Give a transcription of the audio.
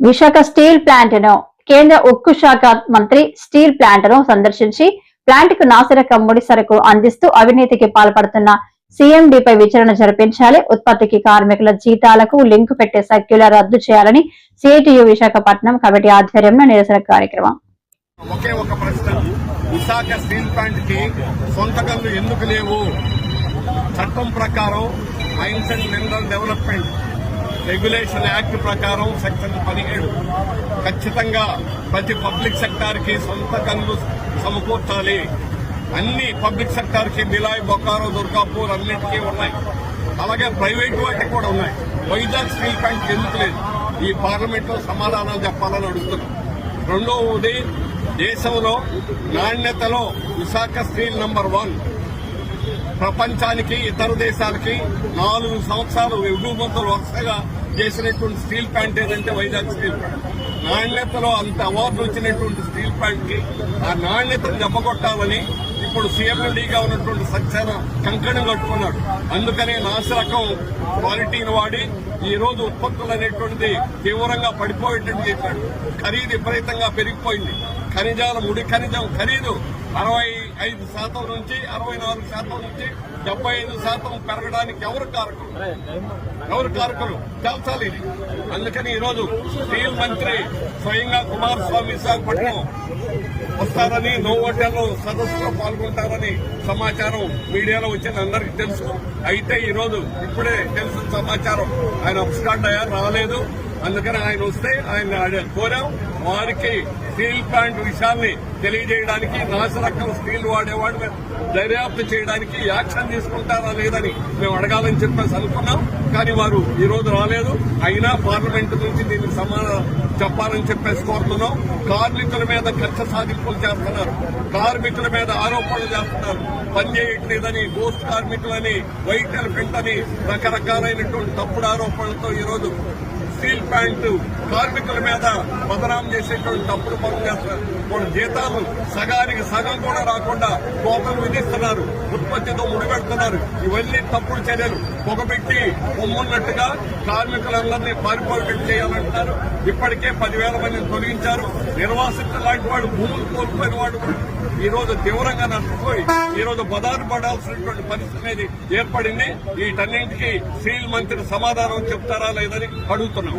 Visakha steel ప్లాంట్ను కేంద్ర ఉక్కు శాఖ మంత్రి స్టీల్ ప్లాంట్ను సందర్శించి ప్లాంట్కు నాసిరకం ముడి సరుకు అందిస్తూ అవినీతికి పాల్పడుతున్న సీఎండీపై విచారణ జరిపించాలి. ఉత్పత్తికి కార్మికుల జీతాలకు లింకు పెట్టే సర్క్యులర్ రద్దు చేయాలని సిఐటియు విశాఖపట్నం కమిటీ ఆధ్వర్యంలో నిరసన కార్యక్రమం. ఒకే ఒక ప్రశ్న. విశాఖ స్టీల్ ప్లాంట్కి సొంత కళ్ళు ఎందుకు లేవు? చట్టం ప్రకారం mines and mineral development regulation act ప్రకారం సెక్షన్ పదిహేడు ఖచ్చితంగా ప్రతి పబ్లిక్ సెక్టార్కి సొంత గన్లు సమకూర్చాలి. అన్ని పబ్లిక్ సెక్టార్కి బిలాయ్ బొకారో దుర్గాపూర్ అన్నిటికీ ఉన్నాయి. అలాగే ప్రైవేట్ వాటికి కూడా ఉన్నాయి. వైజాగ్ స్టీల్ ప్లాంట్ ఎందుకు లేదు? ఈ పార్లమెంట్లో సమాధానాలు చెప్పాలని అడుగుతున్నాం. రెండవది దేశంలో నాణ్యతలో విశాఖ స్టీల్ నంబర్ వన్. ప్రపంచానికి ఇతర దేశాలకి నాలుగు సంవత్సరాలు ఎగుమతులు వరుసగా చేసినటువంటి స్టీల్ ప్లాంట్ ఏదంటే వైజాగ్ స్టీల్ ప్లాంట్. నాణ్యతలో అంత అవార్డు వచ్చినటువంటి స్టీల్ ప్లాంట్కి ఆ నాణ్యతను దెబ్బకొట్టాలని ఇప్పుడు సీఎండీగా ఉన్నటువంటి సక్సేన కంకణం కట్టుకున్నాడు. అందుకనే నాసిరకం క్వాలిటీని వాడి ఈ రోజు ఉత్పత్తులు అనేటువంటిది తీవ్రంగా పడిపోయేటట్టు చేశాడు ఖరీదు విపరీతంగా పెరిగిపోయింది. ఖనిజాల ముడి ఖనిజం ఖరీదు అరవై ఐదు శాతం నుంచి అరవై నాలుగు శాతం నుంచి డెబ్బై ఐదు శాతం పెరగడానికి ఎవరు కారకులు? ఎవరు కారకులు? తెలుసాలి ఇది. అందుకని ఈరోజు స్టీల్ మంత్రి స్వయంగా కుమారస్వామి విశాఖపట్నం వస్తారని నోవోటెల్లో సదస్సులో పాల్గొంటారని సమాచారం మీడియాలో వచ్చిన అందరికీ తెలుసు. అయితే ఈరోజు ఇప్పుడే తెలిసిన సమాచారం. ఆయన అప్స్టాండ్ అయ్యారు రాలేదు. అందుకని ఆయన వస్తే ఆయన కోరాం. వారికి స్టీల్ ప్లాంట్ విషయాన్ని తెలియజేయడానికి నాశరకం స్టీల్ వాడేవాడు దర్యాప్తు చేయడానికి యాక్షన్ తీసుకుంటారా లేదని మేము అడగాలని చెప్పేసి అనుకున్నాం. కానీ వారు ఈ రోజు రాలేదు. అయినా పార్లమెంట్ నుంచి దీనికి సమాధానం చెప్పాలని చెప్పేసి కోరుతున్నాం. కార్మికుల మీద కక్ష సాధింపులు చేస్తున్నారు. కార్మికుల మీద ఆరోపణలు చేస్తున్నారు. పని చేయట్లేదని గోస్ట్ కార్మికులని వైట్ ఎలిఫెంట్ అని రకరకాలైనటువంటి తప్పుడు ఆరోపణలతో ఈరోజు స్టీల్ ప్లాంట్ కార్మికుల మీద బదనాం చేసేటువంటి తప్పుడు పనులు చేస్తున్నారు. వాళ్ళ జీతాలు సగానికి సగం కూడా రాకుండా కోపం విధిస్తున్నారు. ఉత్పత్తితో ముడిపెడుతున్నారు. ఇవన్నీ తప్పుడు చర్యలు. పొగబెట్టి పొమ్మున్నట్టుగా కార్మికులందరినీ పారిపోయేటట్టు చేయాలంటున్నారు. ఇప్పటికే పదివేల మందిని తొలగించారు. నిర్వాసితులు లాంటి వాడు భూములు కోల్పోయిన వాడు ఈ రోజు తీవ్రంగా నష్టపోయి ఈ రోజు బదారు పడాల్సినటువంటి పరిస్థితి అనేది ఏర్పడింది. వీటన్నింటికి సీల్ మంత్రి సమాధానం చెప్తారా లేదని అడుగుతున్నాం.